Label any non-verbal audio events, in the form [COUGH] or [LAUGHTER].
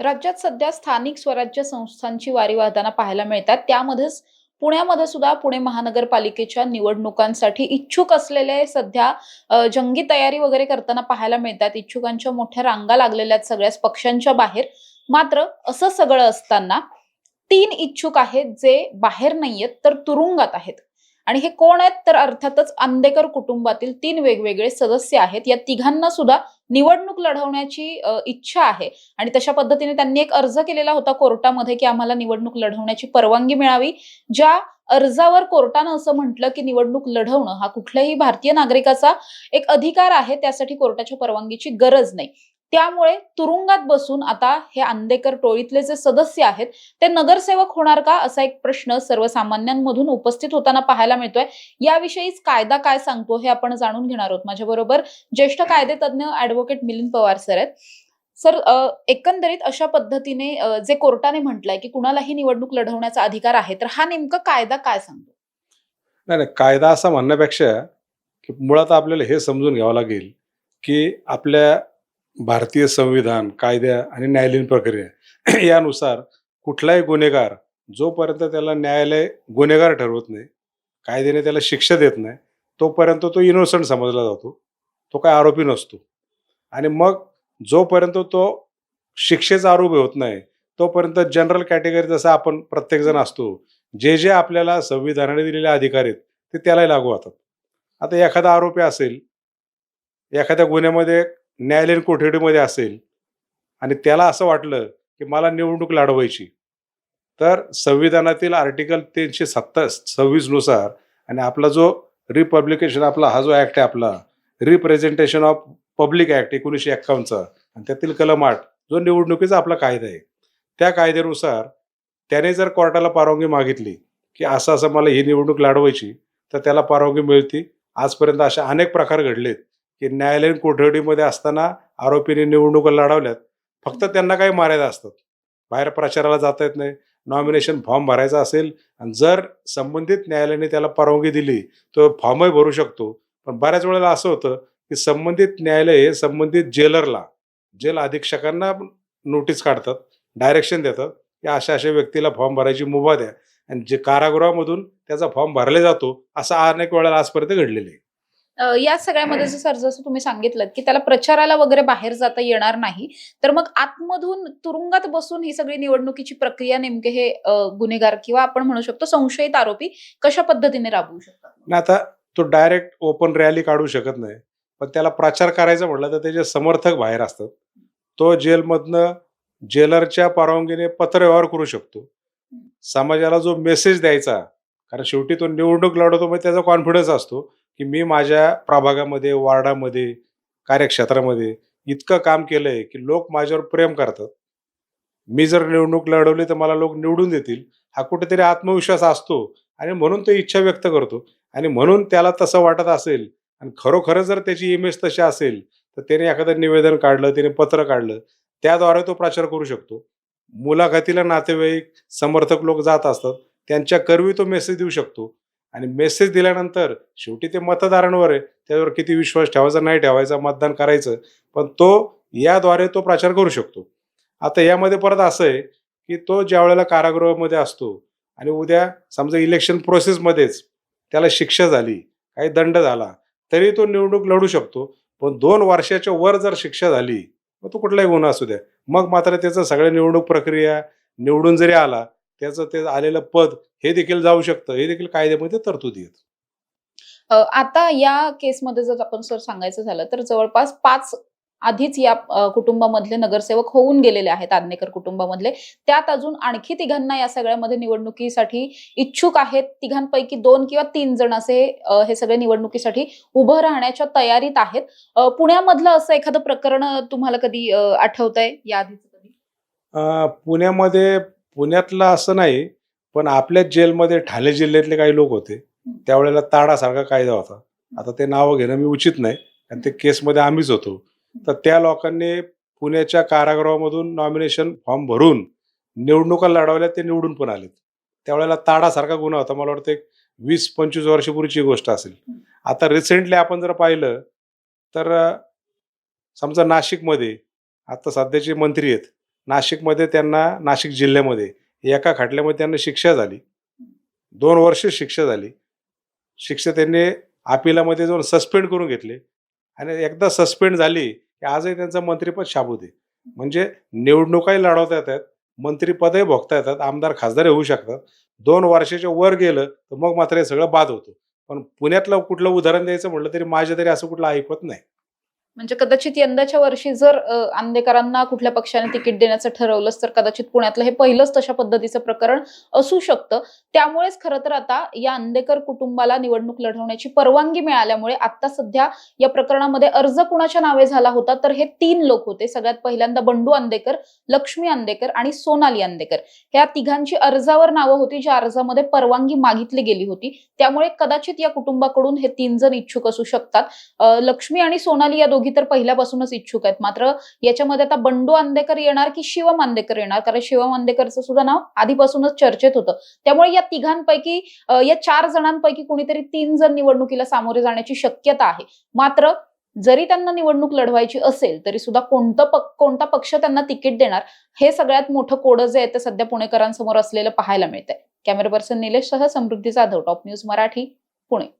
राज्यात सध्या स्थानिक स्वराज्य संस्थांची वारी वाहताना पाहायला मिळतात. त्यामध्येच पुण्यामध्ये सुद्धा पुणे महानगरपालिकेच्या निवडणुकांसाठी इच्छुक असलेले सध्या जंगी तयारी वगैरे करताना पाहायला मिळतात. इच्छुकांच्या मोठ्या रांगा लागलेल्या आहेत सगळ्याच पक्षांच्या बाहेर. मात्र असं सगळं असताना तीन इच्छुक आहेत जे बाहेर नाहीयेत तर तुरुंगात आहेत. आणि हे कोण आहेत? तर अर्थातच आंदेकर कुटुंबातील तीन वेगवेगळे सदस्य आहेत. या तिघांना सुद्धा निवडणूक लढवण्याची इच्छा आहे. आणि तशा पद्धतीने त्यांनी एक अर्ज केलेला होता कोर्टामध्ये की आम्हाला निवडणूक लढवण्याची परवानगी मिळावी. ज्या अर्जावर कोर्टानं असं म्हटलं की निवडणूक लढवणं हा कुठल्याही भारतीय नागरिकाचा एक अधिकार आहे त्यासाठी कोर्टाच्या परवानगीची गरज नाही. त्यामुळे तुरुंगात बसून आता हे आंदेकर टोळीतले जे सदस्य आहेत ते नगरसेवक होणार का? असा एक प्रश्न सर्वसामान्यांमधून उपस्थित होताना पाहायला मिळतोय. याविषयीच कायदा काय सांगतो हे आपण जाणून घेणार आहोत माझ्याबरोबर. ज्येष्ठ कायदेतज्ञ ऍडव्होकेट मिलिंद पवार सर आहेत. सर एकंदरीत अशा पद्धतीने जे कोर्टाने म्हटलंय की कुणालाही निवडणूक लढवण्याचा अधिकार आहे तर हा नेमका कायदा काय सांगतो? नाही नाही कायदा असा म्हणण्यापेक्षा की मुळात आपल्याला हे समजून घ्यावं लागेल की आपल्या भारतीय संविधान कायद्या आणि न्यायालयीन प्रक्रिया [CLEARS THROAT] यानुसार कुठलाही गुन्हेगार जोपर्यंत त्याला न्यायालय गुन्हेगार ठरवत नाही कायद्याने त्याला शिक्षा देत नाही तोपर्यंत तो इनोसंट समजला जातो. तो काय आरोपी नसतो. आणि मग जोपर्यंत तो शिक्षेचा आरोपी होत नाही तोपर्यंत जनरल कॅटेगरी जसं आपण प्रत्येकजण असतो जे जे आपल्याला संविधानाने दिलेले अधिकार आहेत ते त्यालाही लागू होतात. आता एखादा आरोपी असेल एखाद्या गुन्ह्यामध्ये न्यायालयीन कोठडीमध्ये असेल आणि त्याला असं वाटलं की मला निवडणूक लढवायची. तर संविधानातील आर्टिकल तीनशे सत्ता सव्वीसनुसार आणि आपला जो रिपब्लिकेशन आपला हा जो ॲक्ट आहे आपला रिप्रेझेंटेशन ऑफ पब्लिक ॲक्ट एकोणीसशे एक्कावन्नचा आणि त्यातील कलम आठ जो निवडणुकीचा आपला कायदा आहे. त्या कायद्यानुसार त्याने जर कोर्टाला परवानगी मागितली की असं असं मला ही निवडणूक लढवायची तर त्याला परवानगी मिळते. आजपर्यंत अशा अनेक प्रकार घडलेत. की न्यायालयीन कोठडीमध्ये असताना आरोपीने निवडणुका लढवल्यात. फक्त त्यांना काही मर्यादा असतात बाहेर प्रचाराला जाता येत नाही. नॉमिनेशन फॉर्म भरायचा असेल आणि जर संबंधित न्यायालयाने त्याला परवानगी दिली तर फॉर्मही भरू शकतो. पण बऱ्याच वेळेला असं होतं की संबंधित न्यायालय हे संबंधित जेलरला जेल अधीक्षकांना नोटीस काढतात डायरेक्शन देतात की अशा अशा व्यक्तीला फॉर्म भरायची मुभा द्या. आणि जे कारागृहामधून त्याचा फॉर्म भरला जातो असं अनेक वेळेला आजपर्यंत घडलेलं आहे. या सगळ्यामध्ये सर जसं तुम्ही सांगितलं की त्याला प्रचाराला वगैरे बाहेर जाता येणार नाही तर मग आतमधून तुरुंगात बसून ही सगळी निवडणुकीची प्रक्रिया नेमके हे गुन्हेगार किंवा आपण म्हणू शकतो संशयित आरोपी कशा पद्धतीने राबवू शकतात? आता तो डायरेक्ट ओपन रॅली काढू शकत नाही पण त्याला प्रचार करायचा म्हटलं तर त्याचे समर्थक बाहेर असतात. तो जेलमधनं जेलरच्या परवानगीने पत्रव्यवहार करू शकतो. समाजाला जो मेसेज द्यायचा कारण शेवटी तो निवडणूक लढवतो मग त्याचा कॉन्फिडन्स असतो. की मी माझ्या प्रभागामध्ये वार्डामध्ये कार्यक्षेत्रामध्ये इतकं काम केलंय की लोक माझ्यावर प्रेम करतात. मी जर निवडणूक लढवली तर मला लोक निवडून देतील. हा कुठेतरी आत्मविश्वास असतो आणि म्हणून तो इच्छा व्यक्त करतो. आणि म्हणून त्याला तसं वाटत असेल आणि खरोखरच जर त्याची इमेज तशी असेल तर त्याने एखादं निवेदन काढलं त्याने पत्र काढलं त्याद्वारे तो प्रचार करू शकतो. मुलाखतीला नातेवाईक समर्थक लोक जात असतात. त्यांच्या करवी तो मेसेज देऊ शकतो. आणि मेसेज दिल्यानंतर शेवटी ते मतदारांवर आहे. त्याच्यावर किती विश्वास ठेवायचा नाही ठेवायचा मतदान करायचं. पण तो याद्वारे तो प्रचार करू शकतो. आता यामध्ये परत असं आहे की तो ज्या वेळेला कारागृहामध्ये असतो आणि उद्या समजा इलेक्शन प्रोसेसमध्येच त्याला शिक्षा झाली काही दंड झाला तरी तो निवडणूक लढू शकतो. पण दोन वर्षाच्या वर जर शिक्षा झाली मग तो कुठलाही गुन्हा असू द्या. मग मात्र त्याचं सगळ्या निवडणूक प्रक्रिया निवडून जरी आला त्याचं ते आलेलं पद हे देखील जाऊ शकतं. हे देखील कायद्यामध्ये तरतुदी आहेत आता या केसमध्ये जर आपण सर सांगायचं झालं तर जवळपास पाच आधीच या कुटुंबामधले नगरसेवक होऊन गेलेले आहेत आदनेकर कुटुंबामधले. त्यात अजून आणखी तिघांना या सगळ्यामध्ये निवडणुकीसाठी इच्छुक आहेत. तिघांपैकी दोन किंवा तीन जण असे हे सगळे निवडणुकीसाठी उभं राहण्याच्या तयारीत आहेत. पुण्यामधलं असं एखादं प्रकरण तुम्हाला कधी आठवत आहे या आधीच कधी पुण्यामध्ये पुण्यातलं असं नाही पण आपल्याच जेलमध्ये ठाणे जिल्ह्यातले काही लोक होते त्यावेळेला ताडासारखा कायदा होता. आता ते नावं घेणं मी उचित नाही आणि ते केसमध्ये आम्हीच होतो. तर त्या लोकांनी पुण्याच्या कारागृहामधून नॉमिनेशन फॉर्म भरून निवडणुका लढवल्या ते निवडून पण आलेत. त्यावेळेला ताडासारखा गुन्हा होता. मला वाटतं एक वीस पंचवीस वर्षापूर्वीची गोष्ट असेल. आता रिसेंटली आपण जर पाहिलं तर समजा नाशिकमध्ये आता सध्याचे मंत्री आहेत. नाशिकमध्ये त्यांना नाशिक जिल्ह्यामध्ये एका खटल्यामध्ये त्यांना शिक्षा झाली. दोन वर्ष शिक्षा झाली. शिक्षा त्यांनी अपिलामध्ये जाऊन सस्पेंड करून घेतले. आणि एकदा सस्पेंड झाली की आजही त्यांचं मंत्रिपद शाबूत आहे. म्हणजे निवडणुकाही लढवता येतात मंत्रिपदही भोगता येतात आमदार खासदारही होऊ शकतात. दोन वर्षाच्या वर गेलं तर मग मात्र हे सगळं बाद होतं. पण पुण्यातलं कुठलं उदाहरण द्यायचं म्हटलं तरी माझ्या तरी असं कुठलं ऐकत नाही. म्हणजे कदाचित यंदाच्या वर्षी जर आंदेकरांना कुठल्या पक्षाने तिकीट देण्याचं ठरवलंच तर कदाचित पुण्यातलं हे पहिलंच तशा पद्धतीचं प्रकरण असू शकतं. त्यामुळेच खरं तर आता या आंदेकर कुटुंबाला निवडणूक लढवण्याची परवानगी मिळाल्यामुळे आता सध्या या प्रकरणामध्ये अर्ज कुणाच्या नावे झाला होता तर हे तीन लोक होते. सगळ्यात पहिल्यांदा बंडू आंदेकर लक्ष्मी आंदेकर आणि सोनाली आंदेकर ह्या तिघांची अर्जावर नावं होती ज्या अर्जामध्ये परवानगी मागितली गेली होती. त्यामुळे कदाचित या कुटुंबाकडून हे तीन जण इच्छुक असू शकतात. लक्ष्मी आणि सोनाली या दोघी तर पहिल्यापासूनच इच्छुक आहेत. मात्र याच्यामध्ये आता बंडू आंदेकर येणार की शिवम आंदेकर येणार? कारण शिवम आंदेकरचं सुद्धा नाव आधीपासूनच चर्चेत होतं. त्यामुळे या तिघांपैकी या चार जणांपैकी कुणीतरी तीन जण निवडणुकीला सामोरे जाण्याची शक्यता आहे. मात्र जरी त्यांना निवडणूक लढवायची असेल तरी सुद्धा कोणतं पक- कोणता पक्ष त्यांना तिकीट देणार हे सगळ्यात मोठं कोडं जे आहे ते सध्या पुणेकरांसमोर असलेलं पाहायला मिळतंय. कॅमेरा पर्सन निलेश सह समृद्धी जाधव टॉप न्यूज मराठी पुणे.